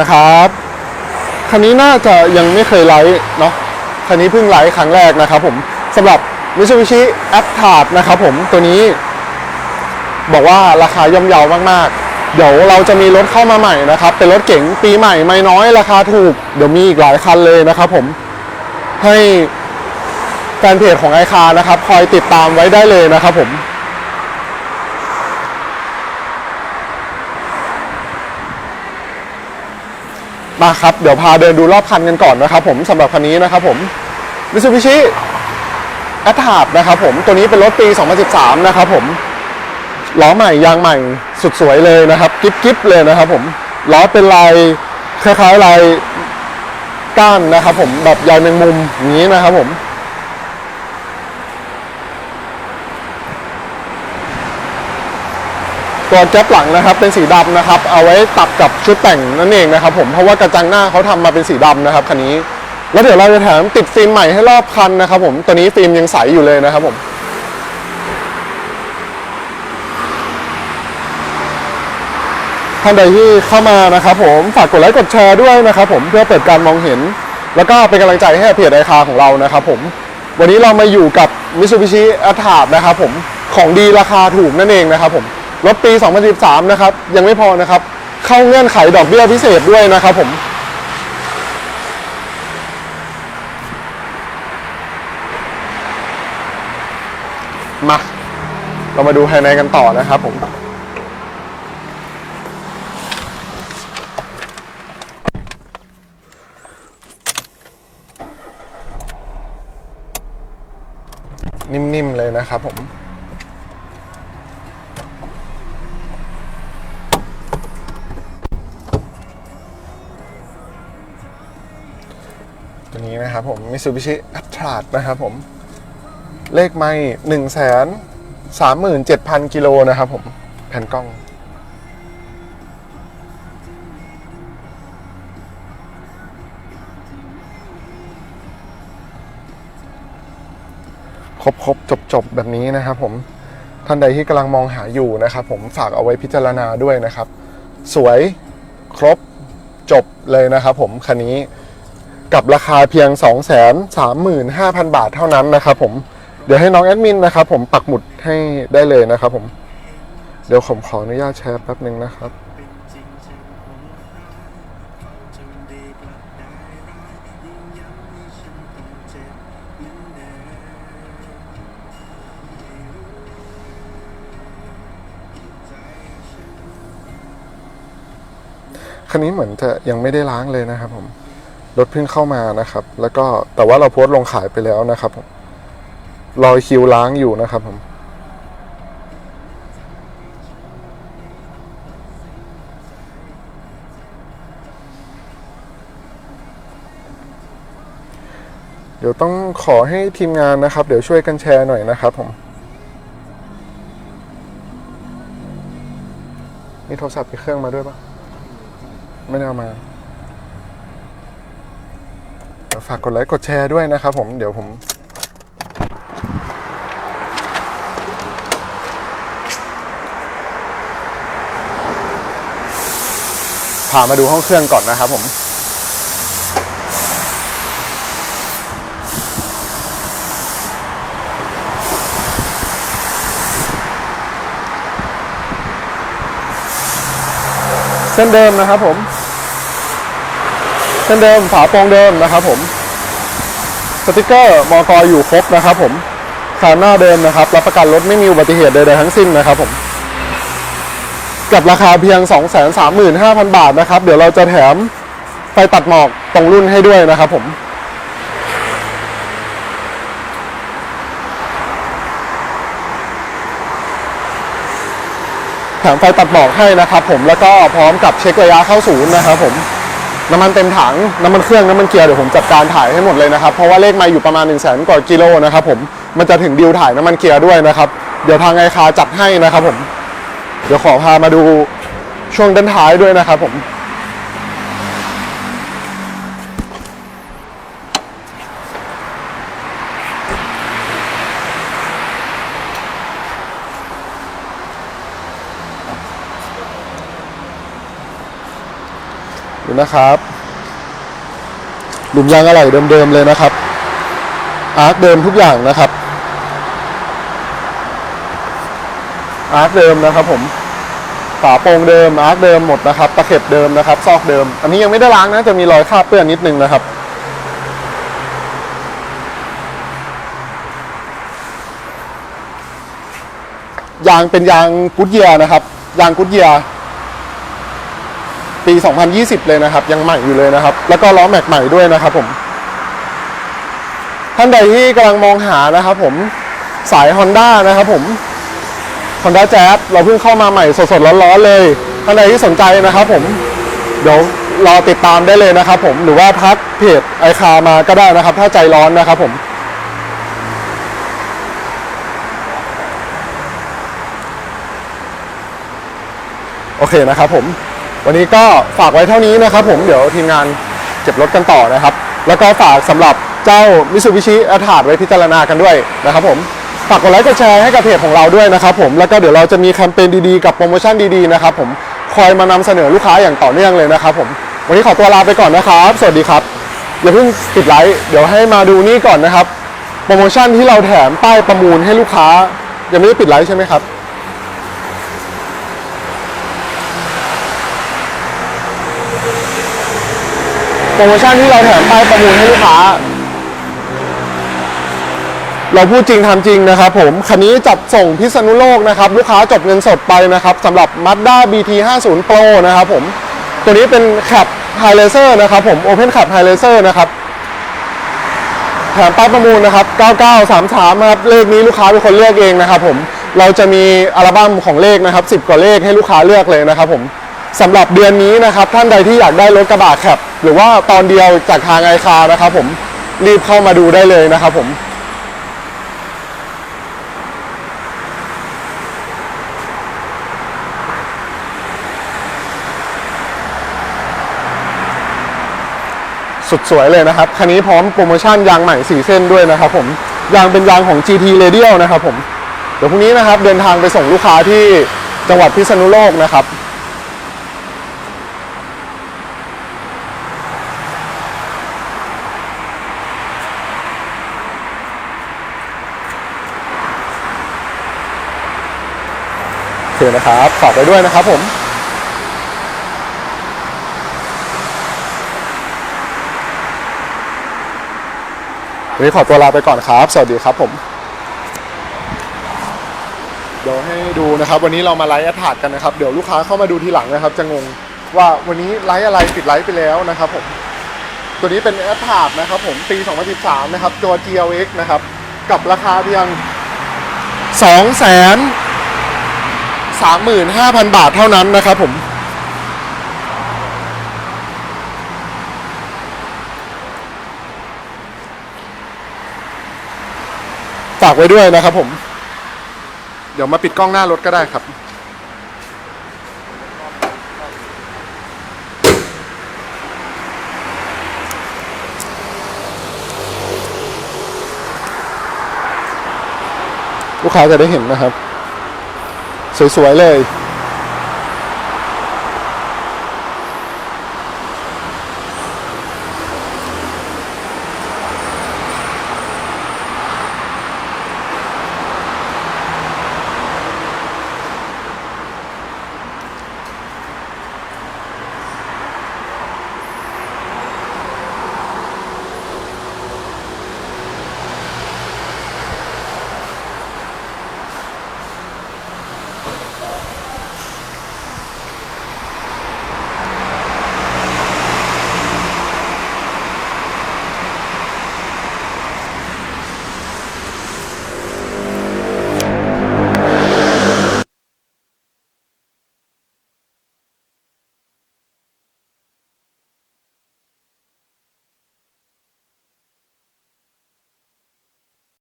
นะครับคันนี้น่าจะยังไม่เคยไลฟ์เนาะคันนี้เพิ่งไลฟ์ครั้งแรกนะครับผมสำหรับ Mitsubishi a t t a r นะครับผมตัวนี้ บอกว่าราคาย่อมเยาวมากๆ เดี๋ยวเราจะมีรถเข้ามาใหม่นะครับ เป็นรถเก๋งปีใหม่ไม่น้อยราคาถูก เดี๋ยวมีอีกหลายคันเลยนะครับผมให้แฟนเพจของไอคานะครับ คอยติดตามไว้ได้เลยนะครับผม มาครับเดี๋ยวพาเดินดูรอบคันกันก่อนนะครับผมสำหรับคันนี้นะครับผมมิซูบิชิแอทาบนะครับผมตัวนี้เป็นรถปี 2013 นะครับผมล้อใหม่ยางใหม่สุดสวยเลยนะครับกิ๊บกิ๊บเลยนะครับผมล้อเป็นลายคล้ายๆลายก้านนะครับผมแบบยายแมงมุมอย่างนี้นะครับผม ตัวแก๊ปหลังนะครับเป็นสีดำนะครับ เอาไว้ตัดกับชุดแต่งนั่นเองนะครับผมเพราะว่ากระจังหน้าเขาทำมาเป็นสีดำนะครับคันนี้ แล้วเดี๋ยวเราจะแถมติดฟิล์มใหม่ให้รอบคันนะครับผมตัวนี้ฟิล์มยังใสอยู่เลยนะครับผมท่านใดที่เข้ามานะครับผมฝากกดไลค์กดแชร์ด้วยนะครับผมเพื่อเปิดการมองเห็น แล้วก็เป็นกำลังใจให้กับเพจไอคาของเรานะครับผมวันนี้เรามาอยู่กับ Mitsubishi a t t a นะครับผมของดีราคาถูกนั่นเองนะครับผม รถปี 2013 นะครับ ยังไม่พอนะครับ เข้าเงื่อนไขดอกเบี้ยพิเศษด้วยนะครับผมมาเรามาดูภายในกันต่อนะครับผม นิ่มๆเลยนะครับผม นี้นะครับผม Mitsubishi a t t r a นะครับผม เลขไม่หนึ่งแสนสามหมื่นเจ็ดพันกิโลนะครับผม แผ่นกล้อง ครบครบจบจบแบบนี้นะครับผม ท่านใดที่กำลังมองหาอยู่นะครับผมฝากเอาไว้พิจารณาด้วยนะครับ สวยครบจบเลยนะครับผมคันนี้ กับราคาเพียง 235,000 บาทเท่านั้นนะครับผม เดี๋ยวให้น้องแอดมินนะครับผมปักหมุดให้ได้เลยนะครับผม เดี๋ยวผมขออนุญาตแชร์แป๊บหนึ่งนะครับ คันนี้เหมือนจะยังไม่ได้ล้างเลยนะครับผม รถเพิ่งเข้ามานะครับ แล้วก็แต่ว่าเราโพสต์ลงขายไปแล้วนะครับรอคิวล้างอยู่นะครับผมเดี๋ยวต้องขอให้ทีมงานนะครับ เดี๋ยวช่วยกันแชร์หน่อยนะครับผมมีโทรศัพท์อีกเครื่องมาด้วยปะไม่ได้เอามา ฝากกดไลค์กดแชร์ด้วยนะครับผมเดี๋ยวผมพามาดูห้องเครื่องก่อนนะครับผมเส้นเดิมนะครับผม เส้นเดิมฝาโปรงเดิมนะครับผมสติกเกอร์มอกออยู่ครบนะครับผมคานหน้าเดิมนะครับรับประกันรถไม่มีอุบัติเหตุใดๆทั้งสิ้นนะครับผมกับราคาเพียง 235,000 บาทนะครับ เดี๋ยวเราจะแถมไฟตัดหมอกตรงรุ่นให้ด้วยนะครับผมแถมไฟตัดหมอกให้นะครับผมแล้วก็พร้อมกับเช็คระยะเข้าศูนย์นะครับผม น้ำมันเต็มถังน้ำมันเครื่องน้ำมันเกียร์เดี๋ยวผมจัดการถ่ายให้หมดเลยนะครับเพราะว่าเลขไม่อยู่ประมาณ1 0 0 0 0แสนกว่ากิโลนะครับผมมันจะถึงดิวถ่ายน้ำมันเกียร์ด้วยนะครับเดี๋ยวทางไอคาจัดให้นะครับผมเดี๋ยวขอพามาดูช่วงด้านท้ายด้วยนะครับผม ดูนะครับ หลุมยางอะไหล่เดิมๆเลยนะครับ อาร์คเดิมทุกอย่างนะครับ อาร์คเดิมนะครับผม ฝาโปร่งเดิม อาร์คเดิมหมดนะครับ ตะเข็บเดิมนะครับ ซอกเดิม อันนี้ยังไม่ได้ล้างนะ จะมีรอยคราบเปื้อนนิดนึงนะครับยางเป็นยางกุดเยียนะครับ ยางกุดเยีย ปี 2020 เลยนะครับ ยังใหม่อยู่เลยนะครับ แล้วก็ล้อแม็กใหม่ด้วยนะครับผมท่านใดที่กำลังมองหานะครับผมสาย Honda นะครับผม Honda Jazz เราเพิ่งเข้ามาใหม่สดๆร้อนๆเลย ท่านใดที่สนใจนะครับผม เดี๋ยวรอติดตามได้เลยนะครับผมหรือว่าทักเพจไอคามาก็ได้นะครับ ถ้าใจร้อนนะครับผมโอเคนะครับผม วันนี้ก็ฝากไว้เท่านี้นะครับผมเดี๋ยวทีมงานเก็บรถกันต่อนะครับ แล้วก็ฝากสำหรับเจ้า Mitsubishi a t r a d ไว้พิจารณากันด้วยนะครับผมฝากกดไลค์กดแชร์ให้กับเพจของเราด้วยนะครับผมแล้วก็เดี๋ยวเราจะมีแคมเปญดีๆกับโปรโมชั่นดีๆนะครับผมคอยมานำเสนอลูกค้าอย่างต่อเนื่องเลยนะครับผมวันนี้ขอตัวลาไปก่อนนะครับ สวัสดีครับอย่าเพิ่งปิดไลค์เดี๋ยวให้มาดูนี่ก่อนนะครับ โปรโมชั่นที่เราแถมป้ายประมูลให้ลูกค้ายังไม่ได้ปิดไลค์ใช่ไหมครับ โปรโมชั่นที่เราแถมป้ายประมูลให้ลูกค้า เราพูดจริงทำจริงนะครับ ผมคันนี้จัดส่งพิษณุโลกนะครับ ลูกค้าจบเงินสดไปนะครับสำหรับ Mazda BT 50 Pro นะครับผมตัวนี้เป็นแคปไฮเลเซอร์นะครับผม Open Cap ไฮเลเซอร์นะครับแถมป้ายประมูลนะครับ 9933 นะครับ เลขนี้ลูกค้าเป็นคนเลือกเองนะครับผม เราจะมีอัลบั้มของเลขนะครับ 10 กว่าเลขให้ลูกค้าเลือกเลยนะครับผมสำหรับเดือนนี้นะครับ ท่านใดที่อยากได้รถกระบะแคป หรือว่าตอนเดียวจากทางไอคานะครับผมรีบเข้ามาดูได้เลยนะครับผมสุดสวยเลยนะครับ คันนี้พร้อมโปรโมชั่นยางใหม่4เส้นด้วยนะครับผมยางเป็นยางของ GT Radial นะครับผม เดี๋ยวพรุ่งนี้นะครับเดินทางไปส่งลูกค้าที่จังหวัดพิษณุโลกนะครับ เคนะครับฝากไว้ด้วยนะครับผมวันนี้ขอตัวลาไปก่อนครับ สวัสดีครับผม เดี๋ยวให้ดูนะครับ วันนี้เรามาไลฟ์แอดถาดกันนะครับ เดี๋ยวลูกค้าเข้ามาดูทีหลังนะครับ จะงงว่าวันนี้ไลฟ์อะไรปิดไลฟ์ไปแล้วนะครับผม ตัวนี้เป็นแอดถาดนะครับ ผมปี 2013 นะครับตัว GLX นะครับ กับราคาเพียง2แสน 35,000 บาทเท่านั้นนะครับผม ฝากไว้ด้วยนะครับผม เดี๋ยวมาปิดกล้องหน้ารถก็ได้ครับลูกค้าจะได้เห็นนะครับ สวยๆเลย